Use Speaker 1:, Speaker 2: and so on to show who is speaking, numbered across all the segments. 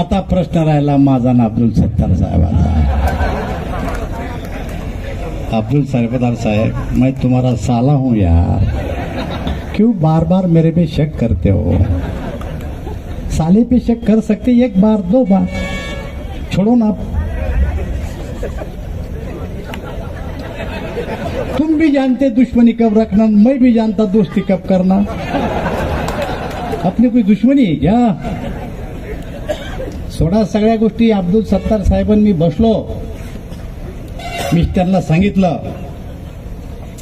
Speaker 1: आता प्रश्न राहिला, माझा ना अब्दुल सत्तार साहेबांचा अब्दुल सरपदार साहब, मैं तुम्हारा साला हूँ यार. क्यों बार बार मेरे पे शक करते हो? साले पे शक कर सकते, एक बार, दो बार. छोड़ो ना. तुम भी जानते दुश्मनी कब रखना, मैं भी जानता दोस्ती कब करना. अपनी कोई दुश्मनी आहे क्या? सोडा सगळ्या गोष्टी. अब्दुल सत्तार साहेबांनी बसलो. मी त्यांना सांगितलं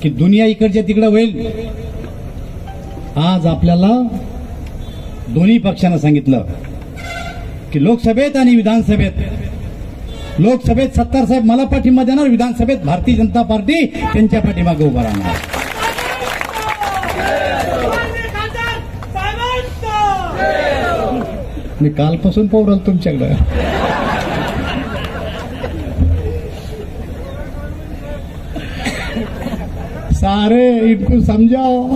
Speaker 1: की दुनिया इकडच्या तिकडे होईल. आज आपल्याला दोन्ही पक्षांना सांगितलं की लोकसभेत आणि विधानसभेत. लोकसभेत सत्तार साहेब मला पाठिंबा देणार विधानसभेत भारतीय जनता पार्टी त्यांच्या पाठीमागे उभा राहणार
Speaker 2: खासदार साहेबांचा
Speaker 1: मी कालपासून पोवडल तुमच्याकडं. सारे इनको समजाव.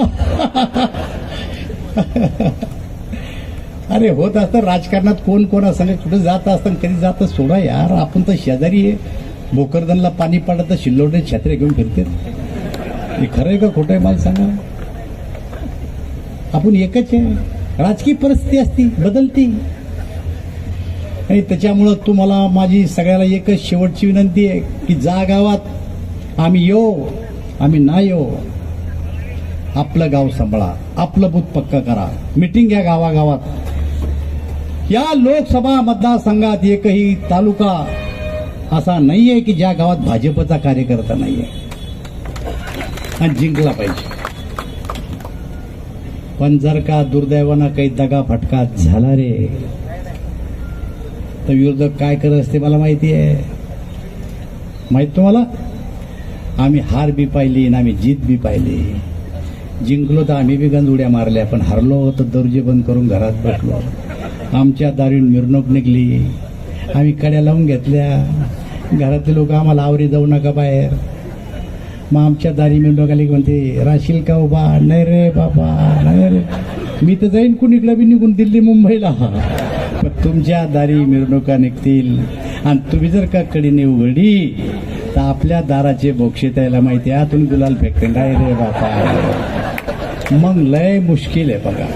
Speaker 1: अरे होत असतं राजकारणात कोण कोण असं कुठे जात असतं कधी जात सोडा यार आपण तर शेजारी आहे. भोकरदनला पाणी पाडत तर शिल्लोडे छत्रे घेऊन फिरते हे खरं आहे का खोटं आहे मला सांगा. आपण एकच आहे. राजकीय परिस्थिती असती बदलती. आणि त्याच्यामुळं तुम्हाला माझी सगळ्याला एकच शेवटची विनंती आहे की जा गावात. आम्ही येऊ आम्ही ना येऊ. आपलं गाव सांभाळा आपलं बूथ पक्क करा. मिटिंग घ्या गावागावात. या लोकसभा मतदारसंघात एकही तालुका असा नाहीये की ज्या गावात भाजपचा कार्यकर्ता नाहीये. आणि जिंकला पाहिजे. पण जर का दुर्दैवानं काही दगा फटका झाला रे तर विरोधक काय करत असते मला माहिती आहे. माहीत तुम्हाला? आम्ही हार बी पाहिली आणि आम्ही जीत बी पाहिली. जिंकलो तर आम्ही बी गंज उड्या मारल्या पण हरलो तर दर्जे बंद करून घरात बसलो. आमच्या दारीन मिरवणूक निघली. आम्ही कड्या लावून घेतल्या. घरातले लोक आम्हाला आवरी जाऊ नका बाहेर. मग आमच्या दारी मिरवणूक बघायला म्हणते राशील का उभा? नाही रे बाबा नाही रे. मी तर जाईन कुणीकडे बी निघून दिल्ली मुंबईला. पण तुमच्या दारी मिरवणुका निघतील. आणि तुम्ही जर का कडीने उघडी तर आपल्या दाराचे बोक्षे त्याला माहिती आहे. आतून गुलाल फेकते. नाही रे बाबा. मग लय मुश्किल आहे बघा.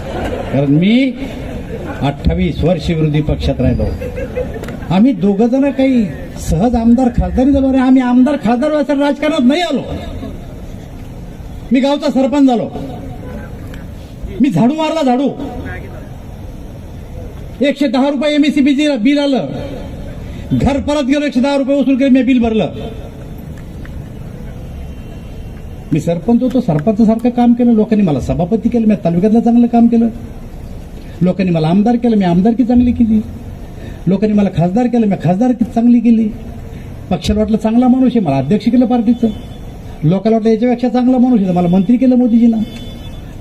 Speaker 1: कारण मी अठ्ठावीस वर्ष विरोधी पक्षात राहिलो. आम्ही दोघ जण काही सहज आमदार खासदारी झालो आम्ही आमदार खासदार व्हायचं राजकारणात नाही आलो. मी गावचा सरपंच झालो. मी झाडू मारला झाडू. एकशे दहा रुपये एमएससीबी बिल आलं. घर परत गेलो एकशे दहा रुपये वसूल केले मी बिल भरलं. मी सरपंच होतो सरपंचासारखं काम केलं. लोकांनी मला सभापती केलं मी तालुक्यातलं चांगलं काम केलं. लोकांनी मला आमदार केलं मी आमदारकी चांगली केली. लोकांनी मला खासदार केलं मी खासदार चांगली केली. पक्षाला वाटलं चांगला माणूस आहे मला अध्यक्ष केलं पार्टीचं. लोकांना वाटलं याच्यापेक्षा चांगला माणूस आहे तर मला मंत्री केलं मोदीजीनं.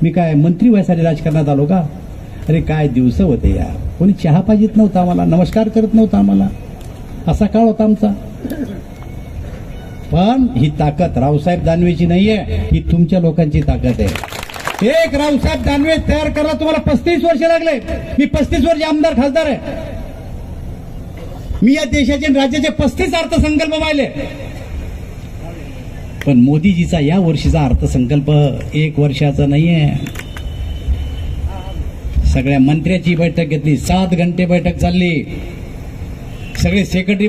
Speaker 1: मी काय मंत्री व्हायसाठी राजकारणात आलो का? अरे काय दिवस होते यार. कोणी चहा पाहिजेत नव्हता आम्हाला नमस्कार करत नव्हता आम्हाला. असा काळ होता आमचा. पण ही ताकद रावसाहेब दानवेची नाहीये ही तुमच्या लोकांची ताकद आहे. एक रावसाहेब दानवे तयार करायला तुम्हाला पस्तीस वर्ष लागले. मी पस्तीस वर्ष आमदार खासदार आहे. मी या देशाचे आणि राज्याचे पस्तीस अर्थसंकल्प पाहिले. पण मोदीजीचा या वर्षीचा अर्थसंकल्प एक वर्षाचा नाहीये. सगळ्या मंत्र्याची बैठक घेतली सात घंटे बैठक चालली. सगळे सेक्रेटरी